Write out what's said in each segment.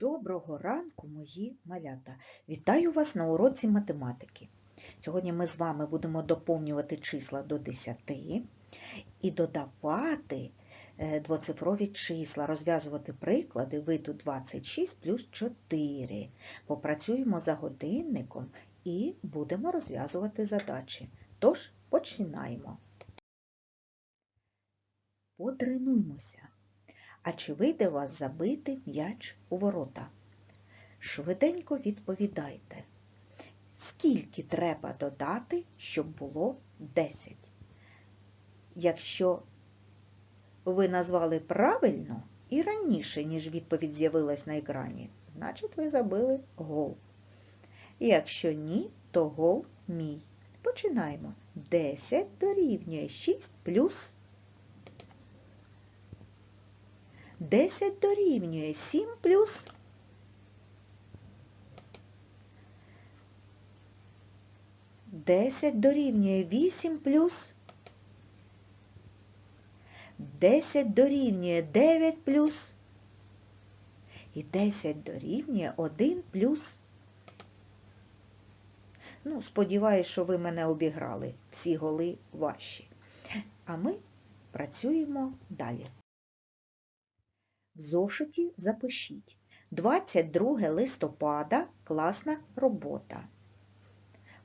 Доброго ранку, мої малята! Вітаю вас на уроці математики. Сьогодні ми з вами будемо доповнювати числа до 10 і додавати е, двоцифрові числа, розв'язувати приклади виду 26 плюс 4. Попрацюємо за годинником і будемо розв'язувати задачі. Тож, починаємо. Потренуймося. А чи вийде у вас забити м'яч у ворота? Швиденько відповідайте. Скільки треба додати, щоб було 10? Якщо ви назвали правильно і раніше, ніж відповідь з'явилась на екрані, значить ви забили гол. Якщо ні, то гол мій. Починаємо. 10 дорівнює 6 плюс 10 дорівнює 7 плюс 10 дорівнює 8 плюс 10 дорівнює 9 плюс і 10 дорівнює 1 плюс. Ну, сподіваюсь, що ви мене обіграли. Всі голи ваші. А ми працюємо далі. В зошиті запишіть 22 листопада класна робота.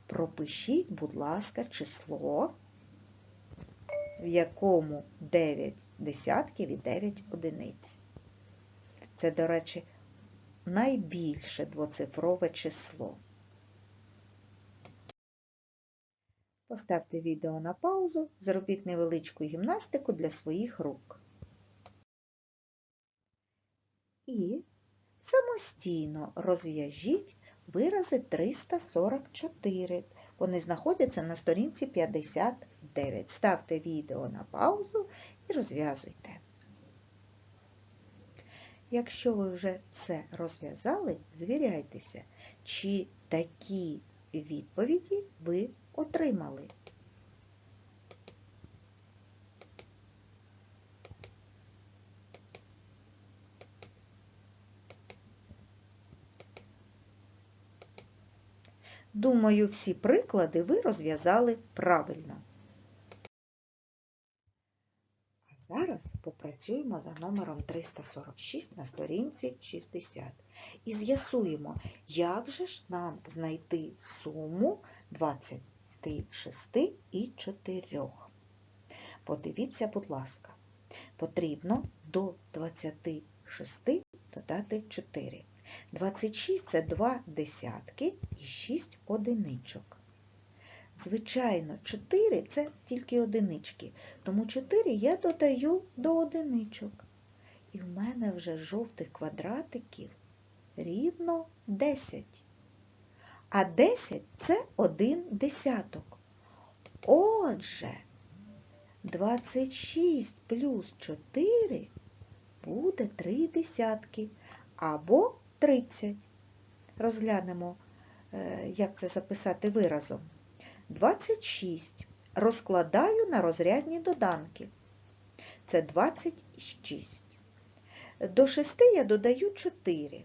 Пропишіть, будь ласка, число, в якому 9 десятків і 9 одиниць. Це, до речі, найбільше двоцифрове число. Поставте відео на паузу, зробіть невеличку гімнастику для своїх рук. І самостійно розв'яжіть вирази 344. Вони знаходяться на сторінці 59. Ставте відео на паузу і розв'язуйте. Якщо ви вже все розв'язали, звіряйтеся, чи такі відповіді ви отримали. Думаю, всі приклади ви розв'язали правильно. А зараз попрацюємо за номером 346 на сторінці 60 і з'ясуємо, як же ж нам знайти суму 26 і 4. Подивіться, будь ласка, потрібно до 26 додати 4. 26 це 2 десятки і 6 одиничок. Звичайно, 4 це тільки одинички, тому 4 я додаю до одиничок. І в мене вже жовтих квадратиків рівно 10. А 10 це 1 десяток. Отже, 26 плюс 4 буде 3 десятки або 30. Розглянемо, як це записати виразом. 26 розкладаю на розрядні доданки. Це 26. До 6 я додаю 4.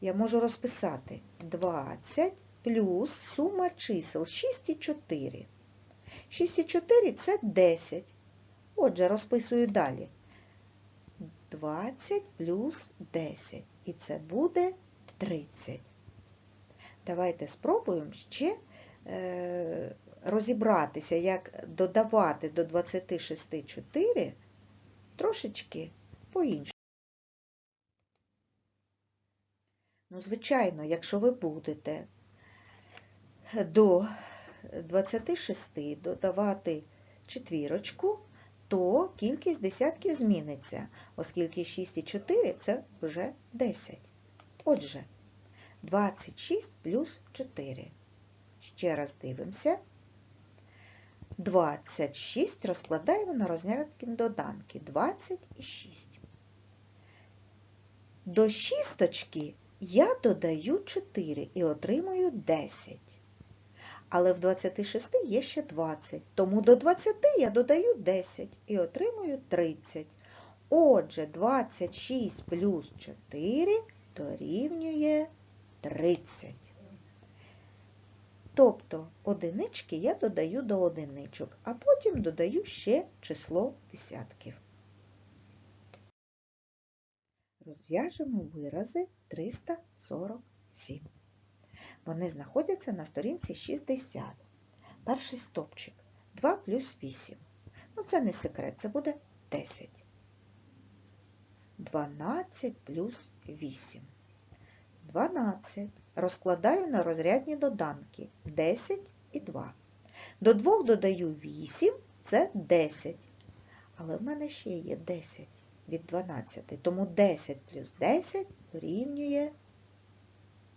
Я можу розписати 20 плюс сума чисел 6 і 4. 6 і 4 це 10. Отже, розписую далі. 20 плюс 10. І це буде 30. Давайте спробуємо ще е, розібратися, як додавати до 26 4 трошечки по-іншому. Ну, звичайно, якщо ви будете до 26 додавати четвірочку, то кількість десятків зміниться, оскільки 6 і 4 це вже 10. Отже, 26 плюс 4. Ще раз дивимося. 26 розкладаємо на розрядки доданки. 20 і 6. До я додаю 4 і отримую 10. Але в 26 є ще 20, тому до 20 я додаю 10 і отримую 30. Отже, 26 плюс 4 дорівнює 30. Тобто одинички я додаю до одиничок, а потім додаю ще число десятків. Розв'яжемо вирази 347. Вони знаходяться на сторінці 60. Перший стопчик 2 плюс 8. Ну, це не секрет, це буде 10. 12 плюс 8. 12. Розкладаю на розрядні доданки 10 і 2. До 2 додаю 8, це 10. Але в мене ще є 10 від 12. Тому 10 плюс 10 дорівнює,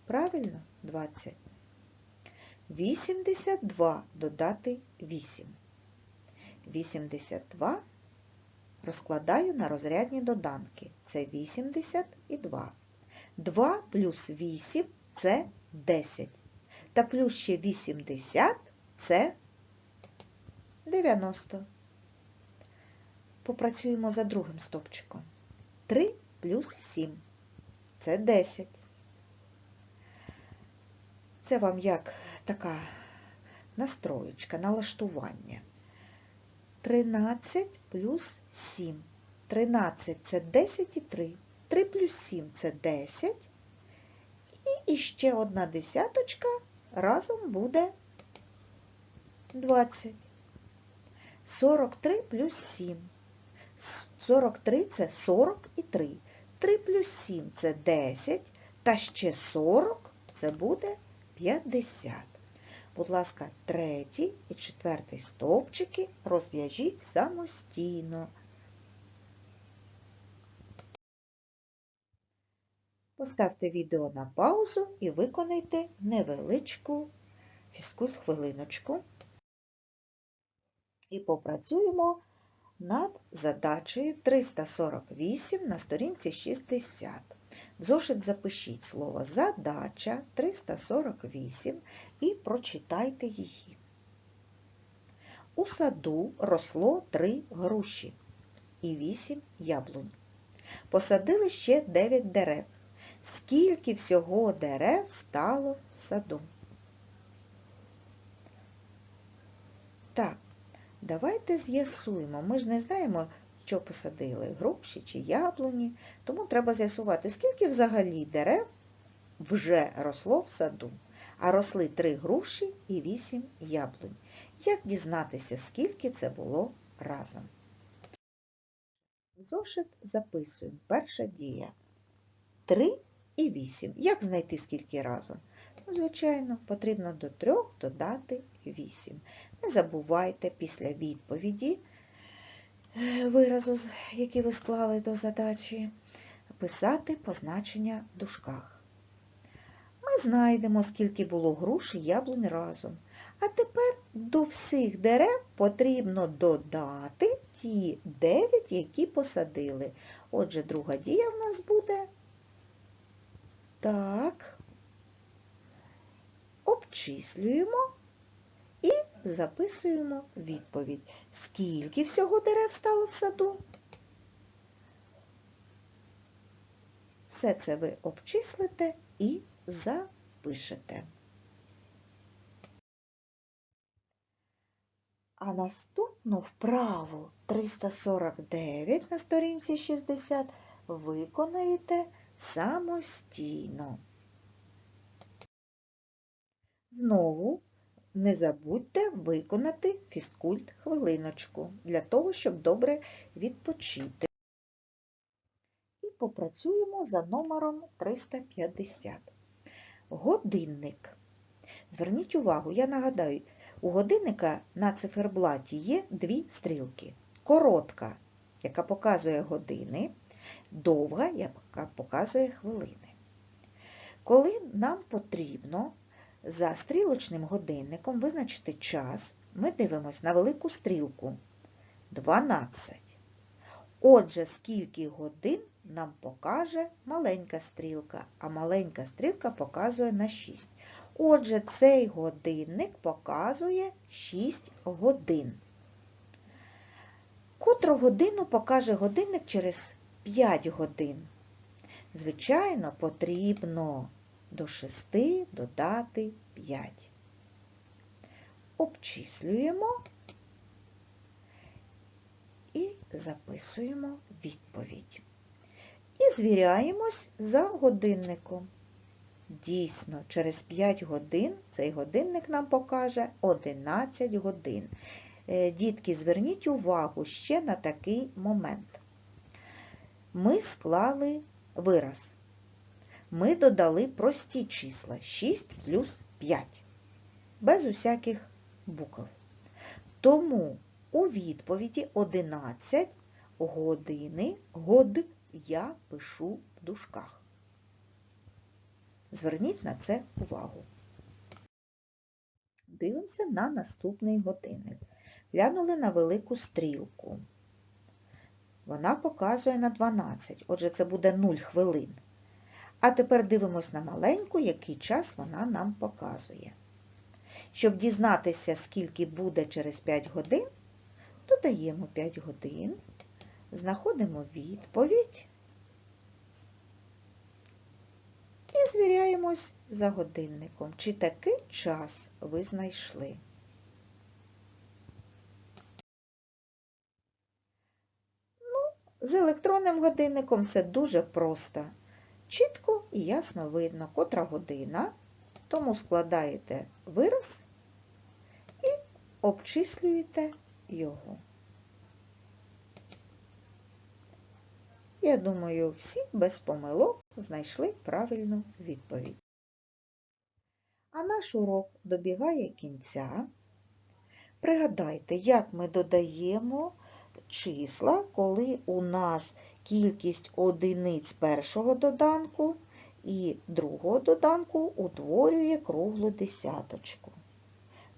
правильно, 20. 82 додати 8. 82 розкладаю на розрядні доданки. Це 80 і 2. 2 плюс 8 це 10. Та плюс ще 80 це 90. Попрацюємо за другим стопчиком. 3 плюс 7 це 10. Це вам як така настроєчка, налаштування. 13 плюс 7. 13 це 10 і 3. 3 плюс 7 це 10. І ще одна десяточка разом буде 20. 43 плюс 7. 43 це 40 і 3. 3 плюс 7 це 10, та ще 40 це буде 50. Будь ласка, третій і четвертий стовпчики розв'яжіть самостійно. Поставте відео на паузу і виконайте невеличку фізкульт-хвилиночку. І попрацюємо над задачею 348 на сторінці 60. Зошит запишіть слово задача 348 і прочитайте її. У саду росло три груші і вісім яблунь. Посадили ще 9 дерев. Скільки всього дерев стало в саду? Так, давайте з'ясуємо. Ми ж не знаємо, що посадили, груші чи яблуні, тому треба з'ясувати, скільки взагалі дерев вже росло в саду, а росли три груші і вісім яблунь. Як дізнатися, скільки це було разом? Зошит записуємо перша дія. 3 і 8. Як знайти скільки разом? Ну, Звичайно, потрібно до 3 додати 8. Не забувайте після відповіді виразу, який ви склали до задачі, писати позначення в дужках. Ми знайдемо, скільки було груш і яблунь разом. А тепер до всіх дерев потрібно додати ті 9, які посадили. Отже, друга дія в нас буде так, обчислюємо і записуємо відповідь. Скільки всього дерев стало в саду? Все це ви обчислите і запишете. А наступну вправу 349 на сторінці 60 виконаєте самостійно. Знову не забудьте виконати фізкульт хвилиночку для того, щоб добре відпочити. І попрацюємо за номером 350. Годинник. Зверніть увагу, я нагадаю, у годинника на циферблаті є дві стрілки. Коротка, яка показує години, довга, яка показує хвилини. Коли нам потрібно за стрілочним годинником визначити час, ми дивимося на велику стрілку 12. Отже, скільки годин нам покаже маленька стрілка, а маленька стрілка показує на 6. Отже, цей годинник показує 6 годин. Котру годину покаже годинник через 5 годин. Звичайно, потрібно до 6 додати 5. Обчислюємо і записуємо відповідь. І звіряємось за годинником. Дійсно, через 5 годин цей годинник нам покаже 11 годин. Е, Дітки, зверніть увагу ще на такий момент. Ми склали вираз. Ми додали прості числа 6 плюс 5, без усяких букв. Тому у відповіді 11 години, год я пишу в дужках. Зверніть на це увагу. Дивимося на наступний годинник. Глянули на велику стрілку. Вона показує на 12, отже, це буде 0 хвилин. А тепер дивимось на маленьку, який час вона нам показує. Щоб дізнатися, скільки буде через 5 годин, додаємо 5 годин, знаходимо відповідь і звіряємось за годинником, чи такий час ви знайшли. Ну, з електронним годинником все дуже просто. Чітко і ясно видно, котра година, тому складаєте вираз і обчислюєте його. Я думаю, всі без помилок знайшли правильну відповідь. А наш урок добігає кінця. Пригадайте, як ми додаємо числа, коли у нас кількість одиниць першого доданку і другого доданку утворює круглу десяточку.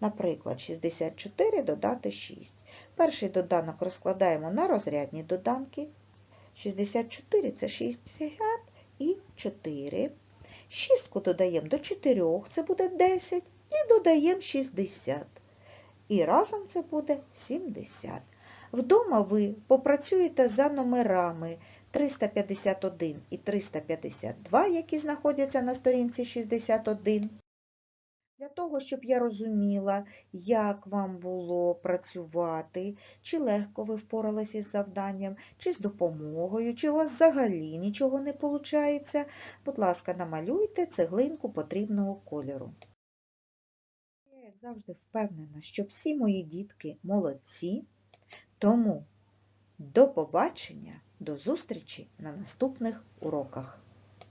Наприклад, 64 додати 6. Перший доданок розкладаємо на розрядні доданки. 64 це 60 і 4. Шістку додаємо до 4, це буде 10, і додаємо 60. І разом це буде 70. Вдома ви попрацюєте за номерами 351 і 352, які знаходяться на сторінці 61. Для того, щоб я розуміла, як вам було працювати, чи легко ви впоралися із завданням, чи з допомогою, чи у вас взагалі нічого не виходить, будь ласка, намалюйте цеглинку потрібного кольору. Я, як завжди, впевнена, що всі мої дітки молодці, тому до побачення, до зустрічі на наступних уроках.